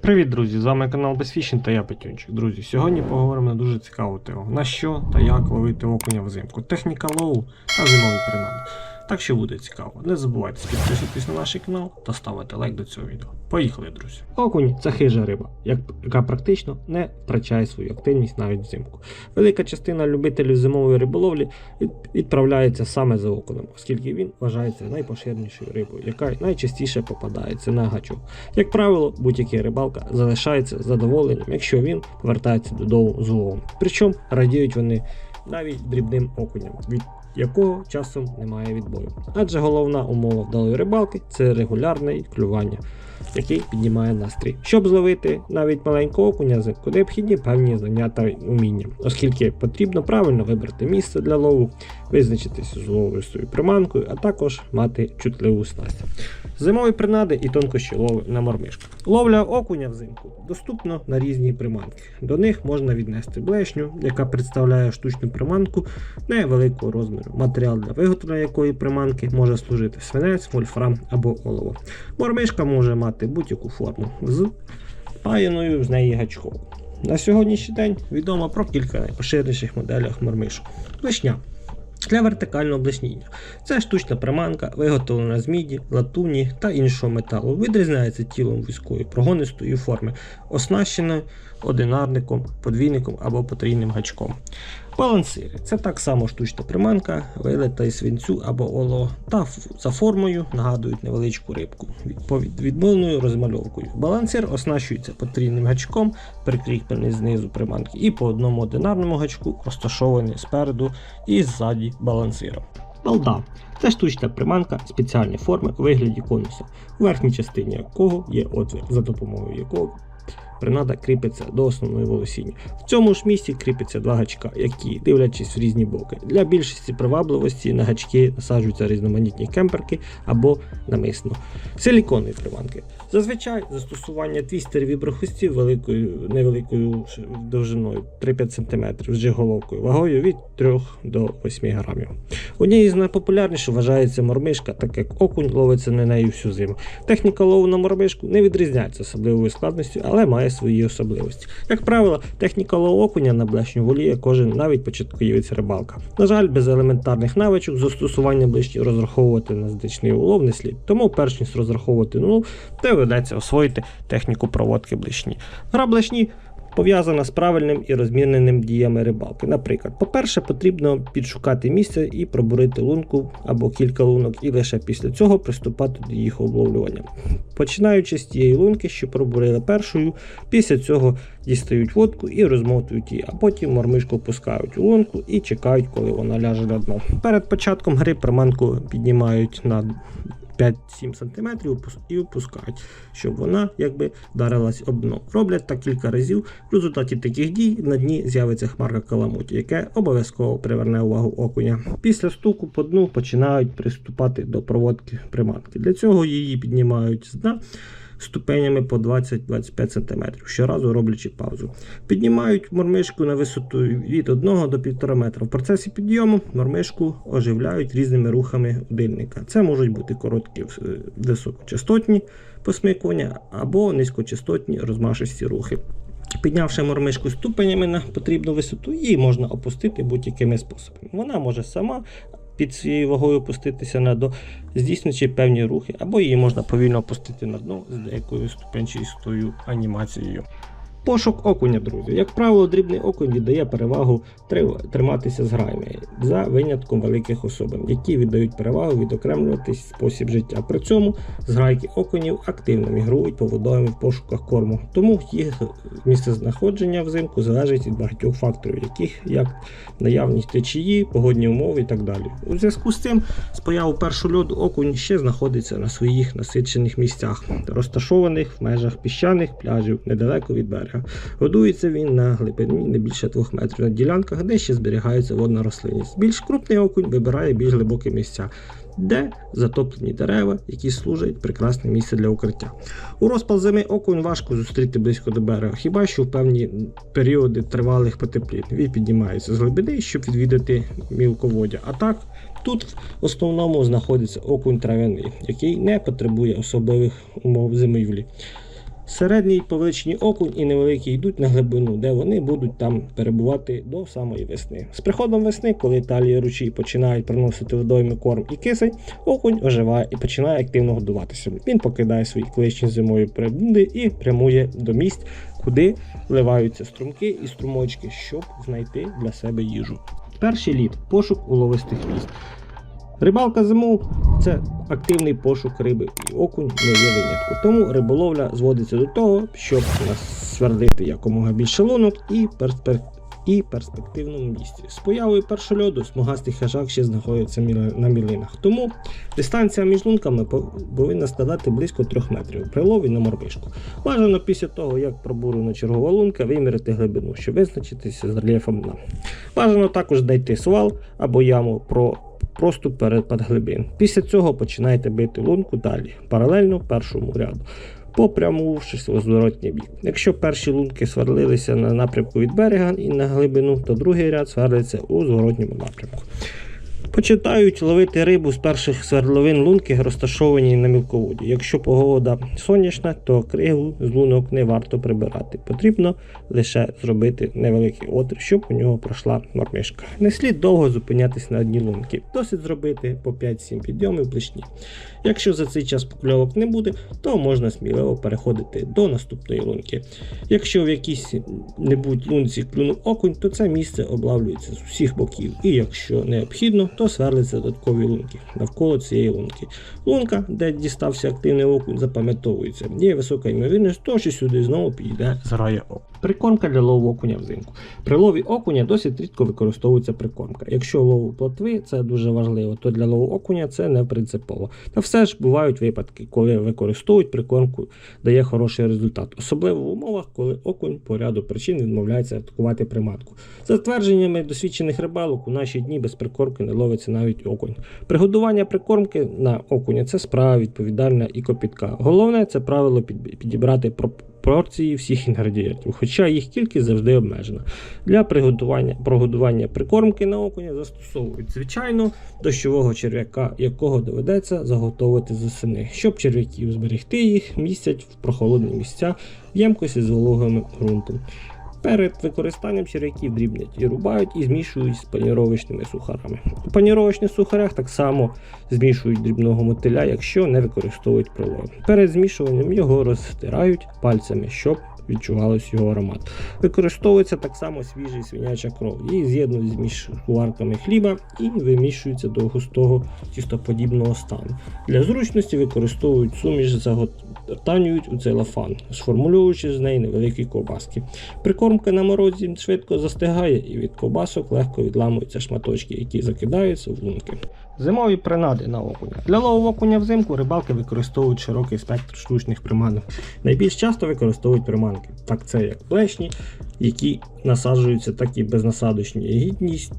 Привіт, друзі! З вами канал Безфішін та я Петюнчик. Друзі, сьогодні поговоримо на дуже цікаву тему. На що та як ловити окуня взимку, техніка лоу та зимові принади. Так що буде цікаво. Не забувайте підписуватись на наш канал та ставити лайк до цього відео. Поїхали, друзі! Окунь це хижа риба, як- яка практично не втрачає свою активність навіть взимку. Велика частина любителів зимової риболовлі відправляється саме за окунем, оскільки він вважається найпоширенішою рибою, яка найчастіше попадається на гачок. Як правило, будь-який рибалка залишається задоволенням, якщо він повертається додому з уловом. Причому радіють вони навіть дрібним окуням, якого часом немає відбою. Адже головна умова вдалої рибалки це регулярне клювання, який піднімає настрій. Щоб зловити навіть маленького окуня необхідні певні знання та уміння, оскільки потрібно правильно вибрати місце для лову, визначитися з ловою своєю приманкою, а також мати чутливу снасть. Зимові принади і тонкощі лови на мормишку. Ловля окуня взимку доступна на різні приманки. До них можна віднести блешню, яка представляє штучну приманку невеликого розміру. Матеріал для виготовлення якої приманки може служити свинець, вольфрам або олово. Мормишка може мати будь-яку форму з паяною з неї гачком. На сьогоднішній день відомо про кілька найпоширеніших моделях мормишок. Блешня для вертикального блесніння. Це штучна приманка, виготовлена з міді, латуні та іншого металу. Відрізняється тілом вузької прогонистої форми, оснащеною одинарником, подвійником або потрійним гачком. Балансири це так само штучна приманка, вилита із свинцю або оло, та за формою нагадують невеличку рибку від- відмовною розмальовкою. Балансир оснащується потрійним гачком, прикріплений знизу приманки, і по одному одинарному гачку розташований спереду і ззаді балансиром. Балда це штучна приманка спеціальної форми у вигляді конуса, у верхній частині якого є отвір, за допомогою якого принада кріпиться до основної волосіння. В цьому ж місці кріпиться два гачка, які, дивлячись в різні боки. Для більшості привабливості на гачки насаджуються різноманітні кемперки або намисно. Силіконні приманки. Зазвичай застосування твістерів і брохустів великою невеликою довжиною 3-5 см з головкою вагою від 3 до 8 грамів. Однією з найпопулярніших вважається мормишка, так як окунь ловиться на неї всю зиму. Техніка лову на мормишку не відрізняється особливою складністю, але має свої особливості. Як правило, техніка лову окуня на блешню воліє кожен навіть початківець рибалка. На жаль, без елементарних навичок застосування ближчі розраховувати на здичний улов не слід. Тому, перш ніж розраховувати на улов, доведеться освоїти техніку проводки блишні. Гра блешні пов'язана з правильним і розмірненим діями рибалки. Наприклад, по-перше, потрібно підшукати місце і пробурити лунку або кілька лунок, і лише після цього приступати до їх обловлювання. Починаючи з тієї лунки, що пробурили першою, після цього дістають водку і розмотують її, а потім мормишку пускають у лунку і чекають, коли вона ляже на дно. Перед початком гри приманку піднімають на 5-7 см і опускають, щоб вона якби вдарилась об дно. Роблять так кілька разів. В результаті таких дій на дні з'явиться хмарка каламуті, яке обов'язково приверне увагу окуня. Після стуку по дну починають приступати до проводки приманки. Для цього її піднімають з дна ступенями по 20-25 см, щоразу роблячи паузу. Піднімають мормишку на висоту від 1 до 1,5 метра. В процесі підйому мормишку оживляють різними рухами удильника. Це можуть бути короткі е, високочастотні посмикування або низькочастотні розмашисті рухи. Піднявши мормишку ступенями на потрібну висоту, її можна опустити будь-якими способами. Вона може сама під своєю вагою опуститися на дно, здійснюючи певні рухи, або її можна повільно опустити на дно з деякою ступенчастою анімацією. Пошук окуня, друзі. Як правило, дрібний окунь віддає перевагу триматися з граями, за винятком великих особин, які віддають перевагу відокремлюватись спосіб життя. При цьому зграйки окунів активно мігрують по водоймі в пошуках корму, тому їх місцезнаходження взимку залежить від багатьох факторів, яких як наявність течії, погодні умови і так далі. У зв'язку з цим з появу першого льоду окунь ще знаходиться на своїх насичених місцях, розташованих в межах піщаних пляжів недалеко від берега. Годується він на глибині не більше 2 метрів на ділянках, де ще зберігається водна рослинність. Більш крупний окунь вибирає більш глибокі місця. де затоплені дерева, які служать прекрасне місце для укриття. У розпал зими окунь важко зустріти близько до берега, хіба що в певні періоди тривалих потеплінь. Він піднімається з глибини, щоб відвідати мілководдя. А так, тут в основному знаходиться окунь трав'яний, який не потребує особливих умов зимівлі. Середній повеличний окунь і невеликий йдуть на глибину, де вони будуть там перебувати до самої весни. З приходом весни, коли талії ручі починають приносити водойми корм і кисень, окунь оживає і починає активно годуватися. Він покидає свої колишні зимові прибуди і прямує до місць, куди вливаються струмки і струмочки, щоб знайти для себе їжу. Перший лід пошук уловистих місць. Рибалка зимов це активний пошук риби, і окунь не є винятком. Тому риболовля зводиться до того, щоб насвердити якомога більше лунок і перспектив. І перспективному місці. З появою першольоду смугастий хижак ще знаходиться на мілинах. Тому дистанція між лунками повинна складати близько 3 метрів при лові на морбишку. Бажано після того, як пробурена чергова лунка, виміряти глибину, щоб визначитися з рельєфом дна. Бажано також знайти свал або яму про просто перепад глибин. Після цього починайте бити лунку далі, паралельно першому ряду, попрямувавшись у зворотній бік. Якщо перші лунки сверлилися на напрямку від берега і на глибину, то другий ряд сверлиться у зворотньому напрямку. Почитають ловити рибу з перших свердловин лунки, розташовані на мілководі. Якщо погода сонячна, то кригу з лунок не варто прибирати. Потрібно лише зробити невеликий отвір, щоб у нього пройшла мормишка. Не слід довго зупинятись на одній лунці. Досить зробити по 5-7 підйомів плечні. Якщо за цей час покльовок не буде, то можна сміливо переходити до наступної лунки. Якщо в якійсь небудь лунці клюнув окунь, то це місце облавлюється з усіх боків. І якщо необхідно, то сверлиться додаткові лунки навколо цієї лунки. Лунка, де дістався активний окунь, запам'ятовується. Є висока ймовірність, того, що сюди знову підійде зграє окунь. Прикормка для лову окуня взимку. При лові окуня досить рідко використовується прикормка. Якщо лову плотви це дуже важливо, то для лову окуня це не принципово. Та все ж бувають випадки, коли використовують прикормку, дає хороший результат, особливо в умовах, коли окунь по ряду причин відмовляється атакувати приманку. За твердженнями досвідчених рибалок, у наші дні без прикормки не ловиться навіть окунь. Приготування прикормки на окуня це справа відповідальна і копітка. Головне це правило під- підібрати пропорції всіх інгредієнтів, хоча їх кількість завжди обмежена. Для приготування прогодування прикормки на окуня застосовують звичайно дощового черв'яка, якого доведеться заготовити з осени. Щоб черв'яків зберегти їх, містять в прохолодні місця в ємкості з вологим ґрунтом. Перед використанням черв'яків дрібнять і рубають і змішують з паніровочними сухарами. У паніровочних сухарях так само змішують дрібного мотиля, якщо не використовують пролив. Перед змішуванням його розтирають пальцями, щоб відчувалось його аромат. Використовується так само свіжий свиняча кров. Її з'єднують з мішуварками хліба і вимішується до густого тістоподібного стану. Для зручності використовують суміш, заготанюють у целофан, сформульовуючи з неї невеликі ковбаски. Прикормка на морозі швидко застигає і від ковбасок легко відламуються шматочки, які закидаються в лунки. Зимові принади на окуня. Для лову окуня взимку рибалки використовують широкий спектр штучних приманок. Найбільш часто використовують приманки. Так це як блешні, які насаджуються, так і безнасадочні. Гідність,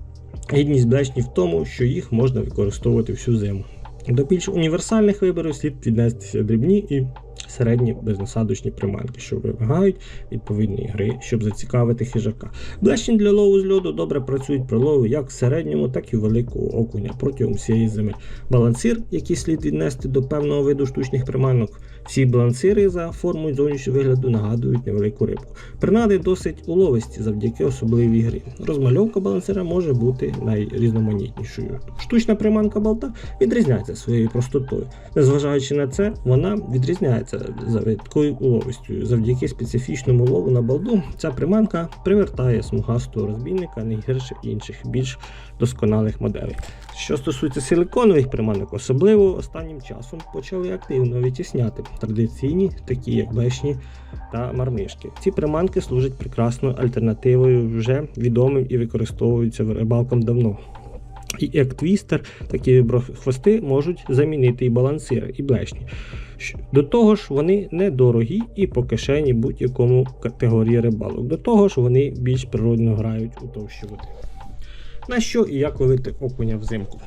гідність блешні в тому, що їх можна використовувати всю зиму. До більш універсальних виборів слід віднестися дрібні і середні безнасадочні приманки, що вимагають відповідної гри, щоб зацікавити хижака. Блещень для лову з льоду добре працюють при лову як середньому, так і великого окуня протягом всієї зими. Балансир, який слід віднести до певного виду штучних приманок. Всі балансири за формою зовнішнього вигляду нагадують невелику рибку. Принади досить уловисті завдяки особливій грі. Розмальовка балансира може бути найрізноманітнішою. Штучна приманка болта відрізняється своєю простотою. Незважаючи на це, вона відрізняється за видкою уловистю. Завдяки специфічному лову на балду ця приманка привертає смугастого розбійника не гірше інших більш досконалих моделей. Що стосується силиконових приманок, особливо останнім часом почали активно витісняти традиційні, такі як бешні та мармишки. Ці приманки служать прекрасною альтернативою вже відомим і використовуються рибалкам давно. І як твістер, такі хвости можуть замінити і балансири, і блешні. До того ж, вони недорогі і по кишені будь-якому категорії рибалок. До того ж, вони більш природно грають у товщі води. На що і як ловити окуня взимку?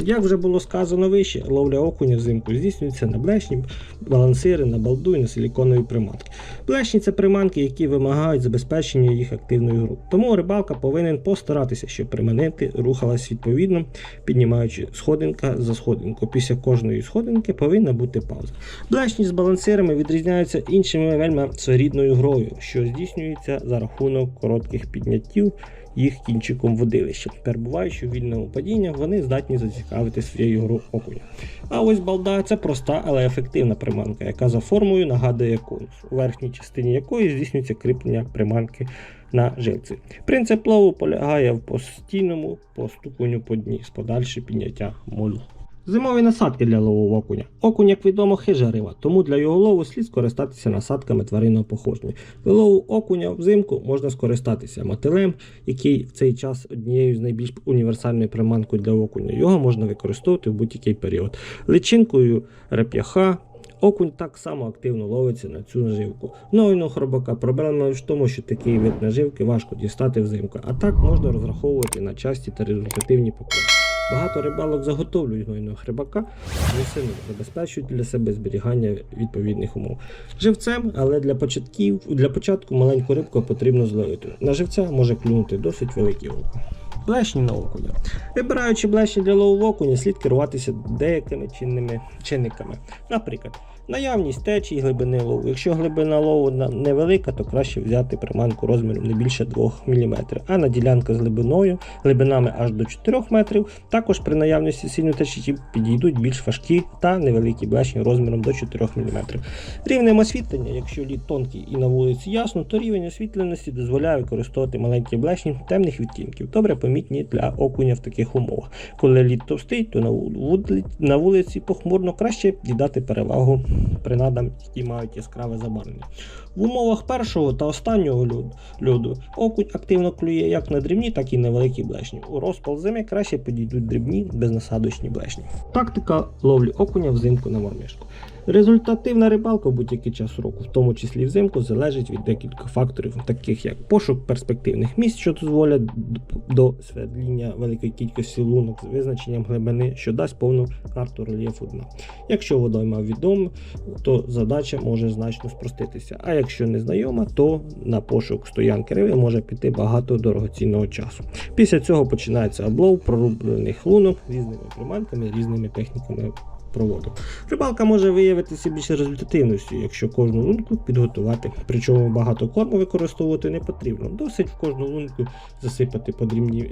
Як вже було сказано вище, ловля окуня взимку здійснюється на блешні, балансири, на балду і на силіконові приманки. Блешні це приманки, які вимагають забезпечення їх активної групи. Тому рибалка повинен постаратися, щоб приманити рухалась відповідно, піднімаючи сходинка за сходинку. Після кожної сходинки повинна бути пауза. Блешні з балансирами відрізняються іншими вельми своєрідною грою, що здійснюється за рахунок коротких підняттів їх кінчиком водилища. Перебуваючи в вільному падінні, вони здатні зацікавити своєю гру окуня. А ось балда це проста, але ефективна приманка, яка за формою нагадує конус, у верхній частині якої здійснюється кріплення приманки на жилці. Принцип лову полягає в постійному постукуванню по дні з подальшим підняття молю. Зимові насадки для лову окуня. Окунь, як відомо, хижа риба, тому для його лову слід скористатися насадками тваринного походження. Для лову окуня взимку можна скористатися мотилем, який в цей час однією з найбільш універсальною приманкою для окуня. Його можна використовувати в будь-який період. Личинкою реп'яха. Окунь так само активно ловиться на цю наживку. Новину хробака проблема в тому, що такий вид наживки важко дістати взимку, а так можна розраховувати на часті та результативні покупки. Багато рибалок заготовлюють гнойного хрибака, самі забезпечують для себе зберігання відповідних умов. Живцем, але для початків для початку маленьку рибку потрібно зловити. На живця може клюнути досить великий око. Блешні на окуня. Вибираючи блешні для лову окуня, слід керуватися деякими чинними чинниками. Наприклад, наявність течії глибини лову. Якщо глибина лову невелика, то краще взяти приманку розміром не більше 2 мм, а на ділянка з глибиною, глибинами аж до 4 метрів. Також при наявності сильної течії підійдуть більш важкі та невеликі блешні розміром до 4 мм. Рівнем освітлення, якщо лід тонкий і на вулиці ясно, то рівень освітленості дозволяє використовувати маленькі блешні темних відтінків, добре помітні для окуня в таких умовах. Коли лід товстий, то на вулиці похмурно краще віддати перевагу принадам, які мають яскраве забарвлення. В умовах першого та останнього льоду, льоду окунь активно клює як на дрібні, так і на великі блешні. У розпал зими краще підійдуть дрібні безнасадочні блешні. Тактика ловлі окуня взимку на мормишку. Результативна рибалка в будь-який час року, в тому числі взимку, залежить від декількох факторів, таких як пошук перспективних місць, що дозволять до сверління великої кількості лунок з визначенням глибини, що дасть повну карту рельєфу дна. Якщо водойма відома, то задача може значно спроститися. А якщо не знайома, то на пошук стоянки риби може піти багато дорогоцінного часу. Після цього починається облов прорублених лунок різними приманками, різними техніками проводу. Рибалка може виявитися більш результативністю, якщо кожну лунку підготувати. Причому багато корму використовувати не потрібно. Досить в кожну лунку засипати подрібні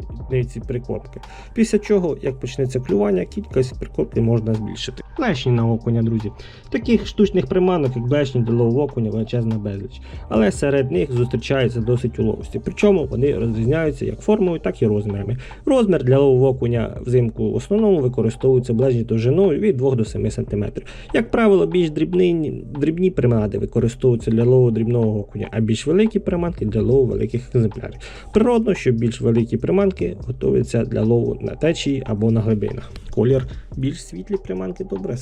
ці прикормки. Після чого, як почнеться клювання, кількість прикормки можна збільшити. Блешні на окуня, друзі. Таких штучних приманок, як блешні лову окуня, величезна безліч. Але серед них зустрічається досить уловості. Причому вони розрізняються як формою, так і розмірами. Розмір для лову окуня взимку в основному використовується ближні довжиною від 2 до 7 см. Як правило, більш дрібні, дрібні приманки використовуються для лову дрібного окуня, а більш великі приманки для лову великих екземплярів. Природно, що більш великі приманки готуються для лову на течії або на глибинах. Колір більш світлі приманки добре,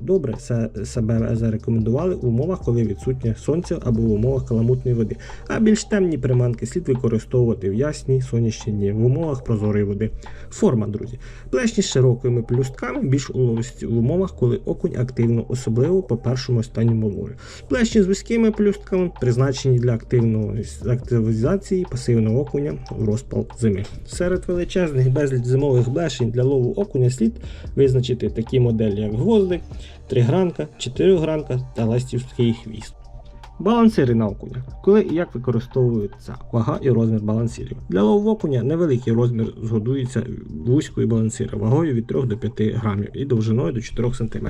добре се, себе зарекомендували в умовах, коли відсутнє сонце або в умовах каламутної води. А більш темні приманки слід використовувати в ясній сонячні дні в умовах прозорої води. Форма, друзі. Плешні з широкими плюстками більш в умовах, коли окунь активно, особливо по першому останньому лові. Плещі з вузькими плюстками призначені для активної активізації пасивного окуня в розпал зими. Серед величезних безліч зимових блешень для лову окуня слід визначити такі моделі, як гвоздик, тригранка, чотиригранка та ластівський хвіст. Балансири на окуня. Коли і як використовується вага і розмір балансирів. Для лову окуня невеликий розмір згодується вузької балансири вагою від 3 до 5 грамів і довжиною до 4 см.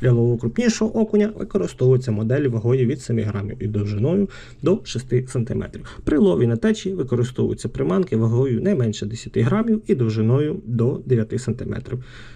Для лову крупнішого окуня використовуються моделі вагою від 7 грамів і довжиною до 6 см. При лові на течії використовуються приманки вагою не менше 10 грамів і довжиною до 9 см.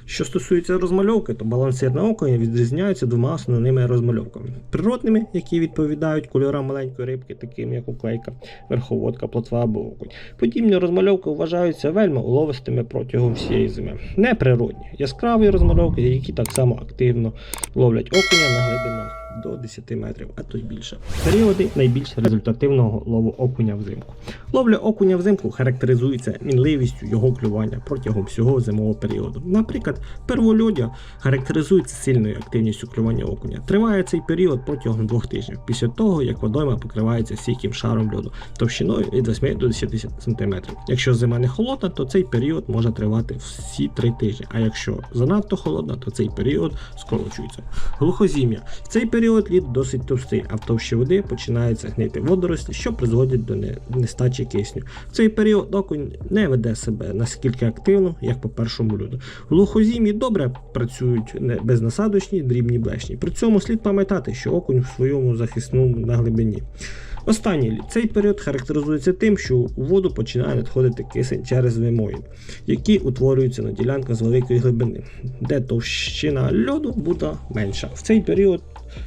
Що стосується розмальовки, то балансир на окуня відрізняються двома основними розмальовками: природними, які відповідають кольорам маленької рибки, таким як уклейка, верховодка, плотва або окунь. Подібні розмальовки вважаються вельми уловистими протягом всієї зими. Неприродні, яскраві розмальовки, які так само активно ловлять окуня на глибинах до 10 метрів, а то й більше. Періоди найбільш результативного лову окуня взимку. Ловля окуня взимку характеризується мінливістю його клювання протягом всього зимового періоду. Наприклад, первольодя характеризується сильною активністю клювання окуня. Триває цей період протягом двох тижнів, після того як водойма покривається стійким шаром льоду товщиною від 8 до 10 см. Якщо зима не холодна, то цей період може тривати всі три тижні. А якщо занадто холодна, то цей період скорочується. Глухозім'я. Цей період лід досить товстий, а в товщі води починаються гнити водорості, що призводять до нестачі кисню. В цей період окунь не веде себе наскільки активно, як по першому льоду. В глухозім'ї добре працюють безнасадочні дрібні блешні. При цьому слід пам'ятати, що окунь в своєму захисному на глибині. Останній. Цей період характеризується тим, що у воду починає надходити кисень через вимої, які утворюються на ділянках з великої глибини, де товщина льоду буде менша. В цей період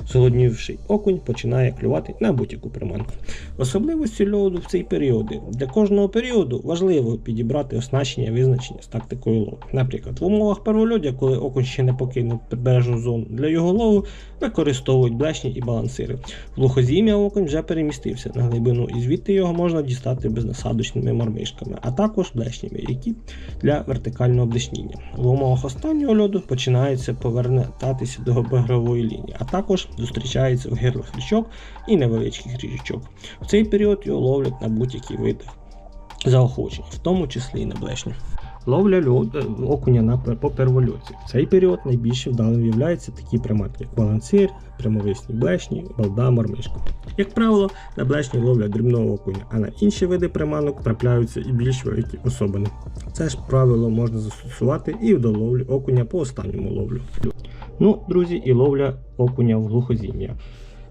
зголоднівший окунь починає клювати на будь-яку приманку. Особливості льоду в цей період. Для кожного періоду важливо підібрати оснащення визначення з тактикою лову. Наприклад, в умовах первольодя, коли окунь ще не покинув прибережну зону для його лову, використовують блешні і балансири. В глухозім'я окунь вже перемістився на глибину, і звідти його можна дістати безнасадочними мармишками, а також блешнями, які для вертикального блешніння. В умовах останнього льоду починається повертатися до багрової лінії, а також зустрічається в гирлах річок і невеличких річок. В цей період його ловлять на будь-які види заохочення, в тому числі і на блешню. Ловля льод, е, окуня на пер- по первольотці. В цей період найбільш вдалим являються такі приманки, як балансир, прямовисні блешні, балда, мормишка. Як правило, на блешні ловлять дрібного окуня, а на інші види приманок трапляються і більш великі особини. Це ж правило можна застосувати і в доловлі окуня по останньому ловлю. Ну, друзі, і ловля окуня в глухозім'я.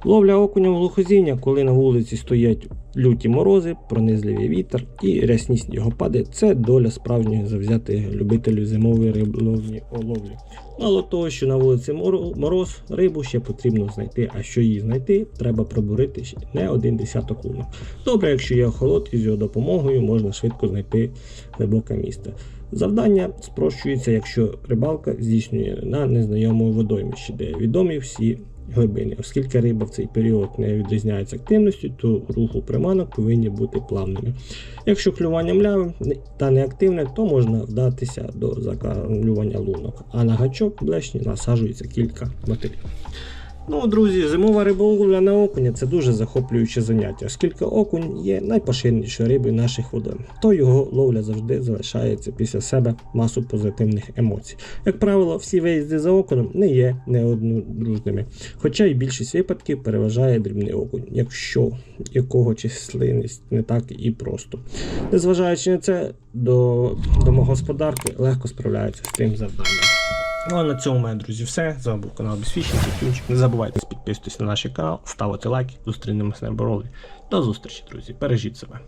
Ловля окуня в глухозім'я, коли на вулиці стоять люті морози, пронизливий вітер і рясні снігопади, це доля справжнього завзятих любителів зимової риболовні ловлі. Мало того, що на вулиці мороз, рибу ще потрібно знайти, а що її знайти, треба пробурити ще не один десяток лунок. Добре, якщо є охолод і з його допомогою можна швидко знайти глибоке місце. Завдання спрощується, якщо рибалка здійснює на незнайомому водоймищі, де відомі всі глибини. Оскільки риба в цей період не відрізняється активністю, то руху приманок повинні бути плавними. Якщо клювання мляве та неактивне, то можна вдатися до закармлювання лунок, а на гачок блешні насаджується кілька матерів. Ну, друзі, зимова риболовля на окуня це дуже захоплююче заняття, оскільки окунь є найпоширенішою рибою наших водойм, то його ловля завжди залишається після себе масу позитивних емоцій. Як правило, всі виїзди за окуном не є неоднодружними, хоча й більшість випадків переважає дрібний окунь, якщо якого численність не так і просто. Незважаючи на це, до домогосподарки легко справляються з цим завданням. Ну а на цьому, мене, друзі, все. З вами був канал Безфішінг, Тюнчик. Не забувайте підписуватися на наш канал, ставити лайки, зустрінемося на боролі. До зустрічі, друзі. Бережіть себе.